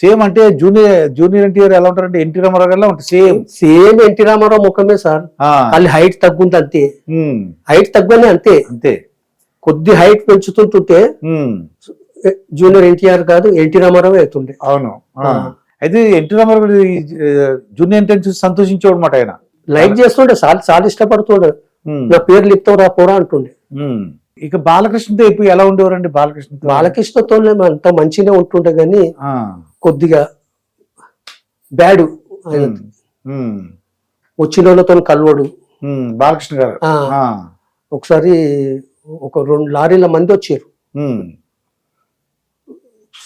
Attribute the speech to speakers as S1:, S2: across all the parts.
S1: Same అంటే junior junior NTR ఎలా ఉంటారంటే ఎన్టీ రామారావు గారిలా ఉంటుంది సేమ్.
S2: సేమ్ ఎన్టీ రామారావు ముఖమే సార్. వాళ్ళు హైట్ తగ్గుంది అంతే. హైట్ తగ్గని అంతే.
S1: అంతే.
S2: కొద్ది హైట్ పెంచుతుంటుంటే జూనియర్ ఎన్టీఆర్ కాదు ఎన్టీ రామారావు అవుతుండే.
S1: అవును. అయితే ఎన్టీ రామారావు గారు జూనియర్ ఎన్టీఆర్ చూసి సంతోషించేవాడు అనమాట ఆయన.
S2: లైక్ చేస్తుండే చాలా చాలా ఇష్టపడుతుండే. నా పేరు లిప్తావు రా పోరా అంటుండే.
S1: ఇక బాలకృష్ణతో ఇప్పుడు ఎలా ఉండేవారండి బాలకృష్ణతో?
S2: బాలకృష్ణతో అంత మంచిగా ఉంటుండే కానీ కొద్దిగా బ్యాడ్ వచ్చిన వాళ్ళతో కలవడు.
S1: బాలకృష్ణ గారు.
S2: ఒకసారి ఒక రెండు లారీల మంది వచ్చారు.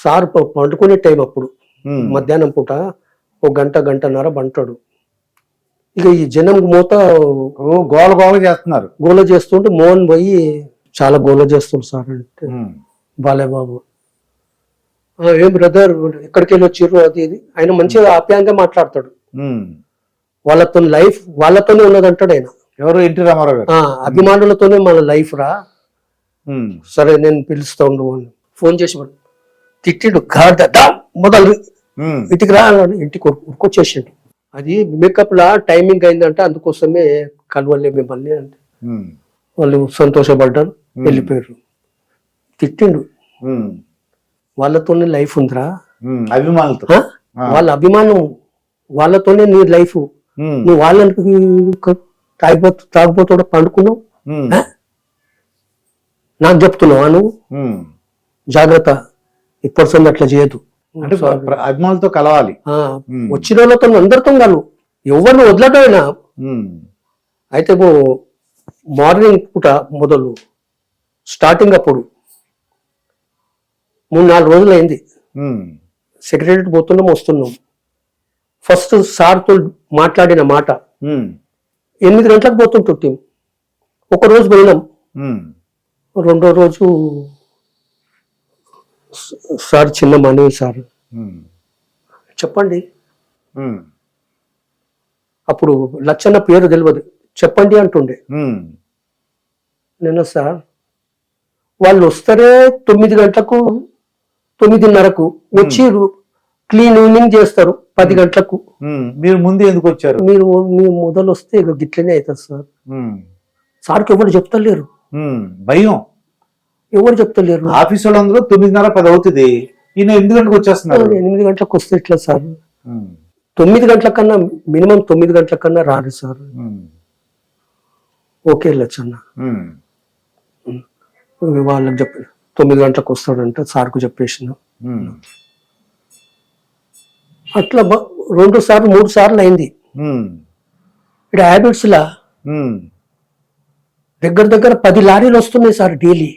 S2: సార్ పండుకునే టైం అప్పుడు. మధ్యాహ్నం పూట ఒక గంట గంటన్నర బంటాడు. ఇక ఈ జనం మూత
S1: గోల గోల చేస్తున్నారు.
S2: గోల చేస్తుంటే మోహన్ పోయి చాలా గోల చేస్తుండు సార్ అంటే. బాలయ్య బాబు. "ఆ, ఏం బ్రదర్ ఎక్కడికి వెళ్ళి వచ్చిర్రు అది ఇది. ఆయన మంచిగా ఆప్యాయంగా మాట్లాడతాడు.
S1: ఉమ్.
S2: వాళ్ళతో లైఫ్ వాళ్ళతోనే ఉన్నదంటాడు ఆయన.
S1: ఎవరు? ఎన్టీ రామారావు గారు.
S2: "ఆ, అభిమానులతోనే మన లైఫ్ రా.
S1: ఉమ్,
S2: సరే నేను పిలుస్తా ఉండు అని ఫోన్ చేసి వాడు తిట్టిండు గాడ్ మొదలు. ఇంటికి రా ఇంటికి ఉరుకొచ్చేసిండు అది మేకప్ లా టైమింగ్ అయిందంటే అందుకోసమే కలవలే మిమ్మల్ని అంటే. వాళ్ళు సంతోషపడ్డారు వెళ్ళిపోయారు. తిట్టిండు. వాళ్ళతోనే లైఫ్ ఉందిరా.
S1: అభిమానులతో.
S2: వాళ్ళ అభిమానం వాళ్ళతోనే నీ లైఫ్ నువ్వు వాళ్ళని తాగిపోతు తాగిపోతాడు పండుకున్నావు? నాకు చెప్తున్నావా నువ్వు. జాగ్రత్త. ఇప్పటి అట్లా చేయదు
S1: అంటే అభిమానులతో కలవాలి.
S2: వచ్చిన వాళ్ళతో అందరితో కలు ఎవరిని వదలటమైనా అయితే మార్నింగ్ పూట మొదలు. స్టార్టింగ్ అప్పుడు. మూడు నాలుగు రోజులు అయింది సెక్రటరీ పోతున్నాం వస్తున్నాం. ఫస్ట్ సార్తో మాట్లాడిన మాట. ఎనిమిది గంటలకు పోతుంటుంది ఒక రోజు పోయినాం. రెండో రోజు "స- సార్ చిన్న మనవి సార్. చెప్పండి. అప్పుడు లచ్చన్న పేరు తెలియదు చెప్పండి అంటుండే.
S1: ఉమ్,
S2: నేను సార్ వాళ్ళు వస్తారే తొమ్మిది గంటలకు తొమ్మిదిన్నరకు వచ్చి క్లీనింగ్ చేస్తారు పది గంటలకు.
S1: మీరు ముందు ఎందుకు వచ్చారు?
S2: మీరు మీ మొదలు వస్తే ఇక గిట్లనే అవుతుంది సార్. సార్కి ఎవరు చెప్తలేరు.
S1: భయం.
S2: ఎవరు చెప్తలేరు.
S1: ఆఫీస్ వాళ్ళందరూ తొమ్మిదిన్నర పది అవుతుంది. ఈయన ఎనిమిది గంటలకు వచ్చేస్తున్నారు.
S2: ఎనిమిది గంటలకు వస్తే ఇట్లా సార్. తొమ్మిది గంటల కన్నా మినిమం తొమ్మిది గంటల కన్నా రారు సార్. ఓకే లచ్చన్న.
S1: ఉమ్,
S2: వాళ్ళకి తొమ్మిది గంటలకు వస్తాడంట సార్కు చెప్పేసిన. అట్లా రెండు సార్లు మూడు సార్లు అయింది. ఇక్కడ హ్యాబిట్స్ లా
S1: ఉమ్,
S2: దగ్గర దగ్గర పది లారీలు వస్తున్నాయి సార్ డైలీ.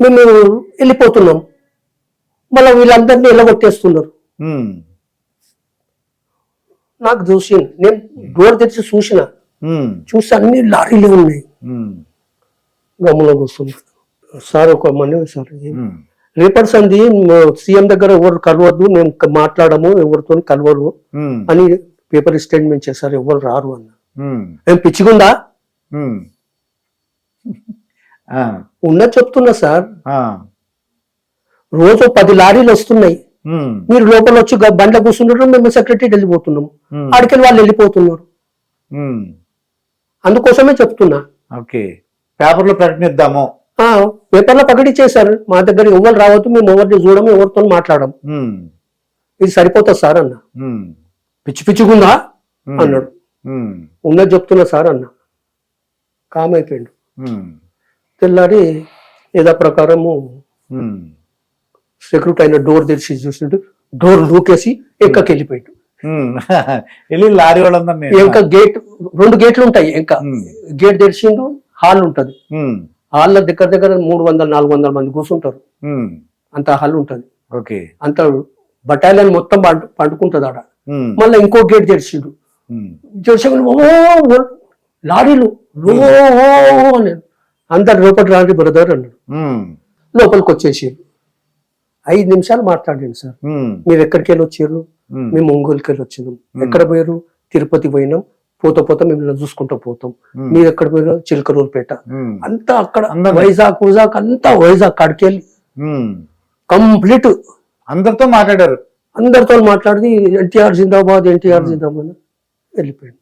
S2: మేము వెళ్ళిపోతున్నాం. మళ్ళీ వీళ్ళందరినీ ఎల్లగొట్టేస్తున్నారు
S1: ఉమ్,
S2: నాకు చూసి నేను డోర్ తెరిచి చూసిన. చూసి అన్ని లారీలు ఉన్నాయి.
S1: ఉమ్,
S2: గమ్ములో కూర్చుని సార్ ఒక మనవి సార్ రేపటి సంది సీఎం దగ్గర ఎవరు కలవద్దు క- మాట్లాడము ఎవరితో కలవరు అని పేపర్ స్టేట్మెంట్ చేశారు ఎవరు రారు అన్న. ఏం పిచ్చిగుందా? ఉన్నది చెప్తున్నా సార్. రోజు పది లారీలు వస్తున్నాయి. మీరు లోపల వచ్చి బండ్ల కూర్చుంటారు మేము సెక్రటరీ వెళ్ళిపోతున్నాం.
S1: ఉమ్,
S2: ఆడికెళ్ళి వాళ్ళు వెళ్ళిపోతున్నారు. అందుకోసమే చెప్తున్నా.
S1: ఓకే. పేపర్లో ప్రకటనిద్దాము
S2: ఆ పేపర్లో ప్రకటించేశారు. మా దగ్గర ఎవరు రావద్దు మేము ఎవరిని చూడము ఎవరితో మాట్లాడము. ఇది సరిపోతుంది సార్ అన్న. పిచ్చి పిచ్చిగుందా?
S1: ఉమ్,
S2: అన్నాడు. ఉన్నది చెప్తున్నా సార్ అన్న. కామ్ అయిపోయిండు. తెల్లారి ఏదో ప్రకారము. సెక్యూరిటీ అయిన డోర్ తెరిచి చూసిండు. డోర్ లూకేసి ఎక్కకి వెళ్ళిపోయాడు.
S1: వెళ్ళి లారీ వాళ్ళందరినీ.
S2: ఇంకా గేట్ రెండు గేట్లు ఉంటాయి. ఇంకా గేట్ తెరిచిండు హాల్ ఉంటది. హాల్లో దగ్గర దగ్గర మూడు వందల నాలుగు వందల మంది కూర్చుంటారు. అంత హాల్ ఉంటది.
S1: ఓకే.
S2: అంత బటాలియన్ మొత్తం పండు పండుకుంటది ఆడ. మళ్ళీ ఇంకో గేట్ తెరిచిండు. ఓ లారీలు. అని అందరు లోపల రాండి బ్రదర్ అన్నాడు. లోపలికి వచ్చేసి ఐదు నిమిషాలు మాట్లాడండి సార్. మీరు ఎక్కడికి వెళ్ళి వచ్చారు మేము ఒంగోలుకి వెళ్ళి వచ్చినాం. ఎక్కడ పోయారు? తిరుపతి పోయినాం. పోతా పోతా మేము చూసుకుంటూ పోతాం. మీరు ఎక్కడ పోయారు చిలకలూరుపేట
S1: ఉమ్,
S2: అంతా అక్కడ. వైజాగ్ వైజాగ్ అంతా వైజాగ్ అక్కడికి వెళ్ళి కంప్లీట్.
S1: అందరితో మాట్లాడారు.
S2: అందరితో మాట్లాడి ఎన్టీఆర్ జిందాబాద్ ఎన్టీఆర్ జిందాబాద్ వెళ్ళిపోయాడు.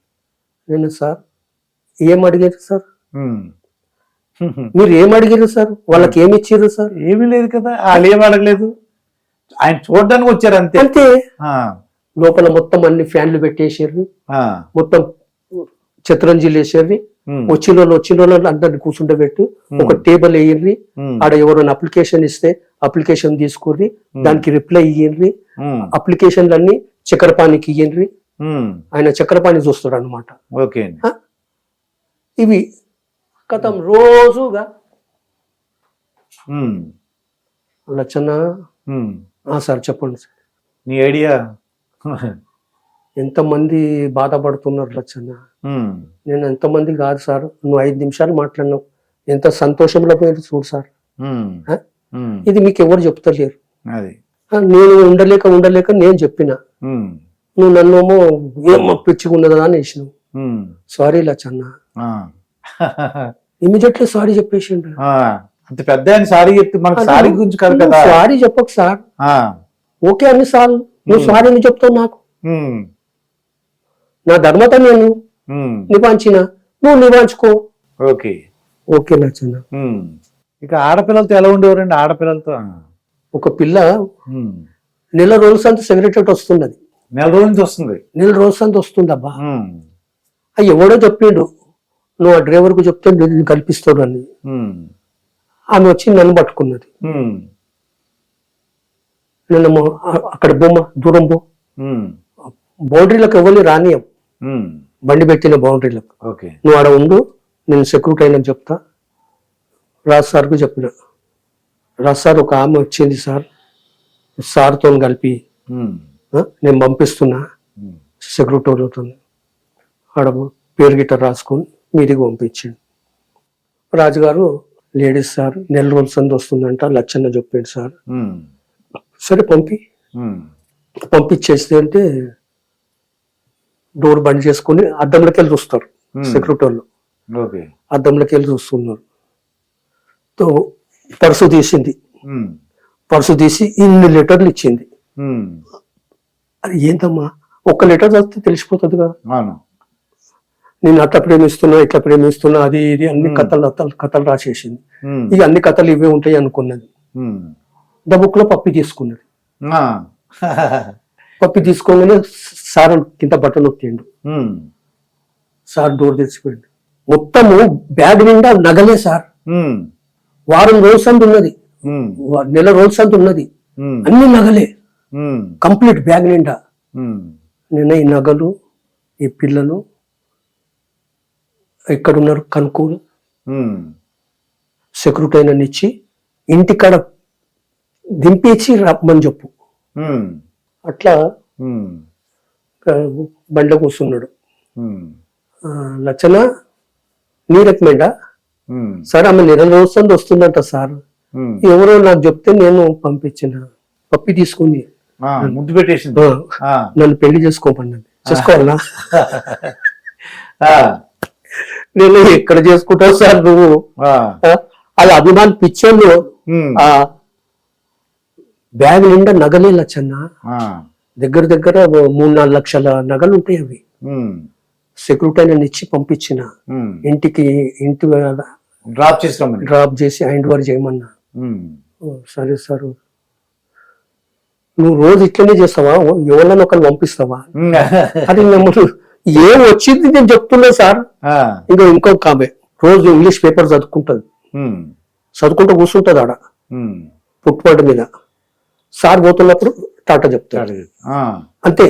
S2: నేను సార్ ఏం అడిగారు సార్. మీరు ఏం అడిగారు సార్? వాళ్ళకి ఏమి ఇచ్చారు సార్?
S1: ఏమీ లేదు కదా వాళ్ళు ఏం అడగలేదు. ఆయన చూడడానికి వచ్చారు అంతే.
S2: అంతే. లోపల మొత్తం అన్ని ఫ్యాన్లు పెట్టేసారు. మొత్తం చిత్రంజీలు
S1: ఉమ్,
S2: వచ్చిన వాళ్ళు వచ్చిన వాళ్ళు అందరిని కూర్చుండబెట్టి ఒక టేబుల్ వేయండి. ఆడ ఎవరైనా అప్లికేషన్ ఇస్తే అప్లికేషన్ తీసుకుర్రి. దానికి రిప్లై ఇయ్యండి. అప్లికేషన్లన్నీ చక్కెరపానికి ఇయ్యండి. ఆయన చక్కెరపాని చూస్తాడు అనమాట
S1: ఓకే
S2: ఇవి కథం రోజుగా. ఆ సార్ చెప్పండి సార్.
S1: నీ ఐడియా?
S2: ఎంతమంది బాధపడుతున్నారు లచ్చన్న నేను ఎంతమంది కాదు సార్ నువ్వు ఐదు నిమిషాలు మాట్లాడినావు. ఎంత సంతోషంలో పోయారు చూడు సార్. ఇది మీకు ఎవరు చెప్తలేరు. నేను ఉండలేక ఉండలేక నేను చెప్పిన. నువ్వు నన్నేమో ఏమో పిచ్చుకున్నదా అని వేసినావు.
S1: Um,
S2: sorry Lachanna. Immediately sorry చెప్పేసిండు
S1: అంత పెద్ద ఆయన సారీ చెప్తే మనకు సారీ గురించి కాదు కదా.
S2: సారీ చెప్పకు సార్. ఓకే అన్ని సార్లు నువ్వు సారీ అని చెప్తావు నాకు? నా ధర్మత నేను నివాంచిన నువ్వు నివాంచుకో.
S1: ఓకే.
S2: ఓకే
S1: ఉమ్. ఇక ఆడపిల్లలతో ఎలా ఉండేవారండి ఆడపిల్లలతో?
S2: ఒక పిల్ల. నెల రోజుల సంత సెక్రటరీ వస్తున్నది.
S1: నెల రోజుల నుంచి వస్తుంది.
S2: నెల రోజుల సంత వస్తుందబ్బా
S1: ఉమ్,
S2: ఆ ఎవడో చెప్పిండు నువ్వు ఆ డ్రైవర్కు చెప్తే నేను కల్పిస్తాడు అని. ఆమె వచ్చి నన్ను పట్టుకున్నది.
S1: ఉమ్,
S2: నేను మొ- ఆ- అక్కడ బొమ్మ దూరం
S1: ఉమ్,
S2: బౌండరీలకు ఎవరిని రానియం బండి పెట్టిన బౌండరీలకు
S1: ఓకే
S2: నువ్వు ఆడ ఉండు నేను సెక్యూరిటీ అయినా చెప్తా. రాజ్ సార్కు చెప్పిన. రాజ్ సార్ ఒక ఆమె వచ్చింది సార్. సార్తో కలిపి ఆ, నేను పంపిస్తున్నా. సెక్రటరీతో ఆడ పేరు గిట్ట రాసుకొని మీదికి పంపించిండు. రాజుగారు లేడీస్ సార్ నెల రోజుల సంది వస్తుందంట లచ్చన్న చెప్పిండు సార్. సరే పంపి. పంపించేస్తే అంటే డోర్ బంద్ చేసుకొని అద్దంలోకి వెళ్ళి చూస్తారు
S1: Hmm.
S2: సెక్యూరిటీ వాళ్ళు. అద్దంలోకి వెళ్ళి చూస్తున్నారు. తో పర్సు తీసింది.
S1: ఉమ్,
S2: పర్సు తీసి ఇన్ని లెటర్లు ఇచ్చింది.
S1: ఉమ్,
S2: అది ఏంటమ్మా ఒక్క లెటర్ చదివితే తెలిసిపోతుంది కదా. నేను అట్లా ప్రేమిస్తున్నా ఇట్లా ప్రేమిస్తున్నా అది ఇది అన్ని
S1: Hmm.
S2: కథలు కథలు కథలు రాసేసింది. ఇక అన్ని కథలు ఇవే ఉంటాయి అనుకున్నది. ద బుక్లో పప్పి తీసుకున్నది. పప్పి తీసుకోగానే సార్ కింద బట్టలు నొక్కిండు. సార్ డోర్ తెచ్చిపోయిండు మొత్తము బ్యాగ్ నిండా నగలే సార్. వారం రోజు సంత ఉన్నది. నెల రోజు సంత ఉన్నది. అన్ని నగలే. కంప్లీట్ బ్యాగ్ నిండా. నేను ఈ నగలు ఈ పిల్లలు ఎక్కడున్నారు? కనుక్కోలు
S1: ఉమ్,
S2: సెక్యూరిటీ అయినా ఇచ్చి ఇంటికాడ దింపేసి రమ్మని చెప్పు. అట్లా బండ్లో కూర్చున్నాడు. లచ్చన నీ రికమెండా సార్ ఆమె నెల రోజులు వస్తుందంట సార్. ఎవరో నాకు చెప్తే నేను పంపించిన. పప్పి తీసుకుంది
S1: ఆ, ముద్దు
S2: ఆ, నన్ను పెళ్ళి చేసుకోమన్నది చేసుకోవాలా?
S1: ఆ,
S2: నేను ఎక్కడ చేసుకుంటావు సార్ నువ్వు? అది అభిమాన్ ఆ బ్యాగ్ నిండా నగలే లచ్చన్న దగ్గర దగ్గర మూడు నాలుగు లక్షల నగలు ఉంటాయి అవి. సెక్యూరిటీ అయినా ఇచ్చి పంపించిన. ఇంటికి ఇంటి
S1: డ్రాప్ చేసుకురమ్మని
S2: డ్రాప్ చేసి హ్యాండ్ ఓవర్ చేయమన్నా. సరే సార్. నువ్వు రోజు ఇట్లనే చేస్తావా? ఎవరినైనా ఒకరిని పంపిస్తావా? అది మేము ఏం వచ్చింది నేను చెప్తున్నా సార్. ఇంకా ఇంకొక ఆమె రోజు ఇంగ్లీష్ పేపర్ చదువుకుంటది. చదువుకుంటూ కూర్చుంటది ఆడ.
S1: ఉమ్.
S2: ఫుట్పాత్ మీద. సార్ పోతున్నప్పుడు టాటా చెప్తాడు. అంతే.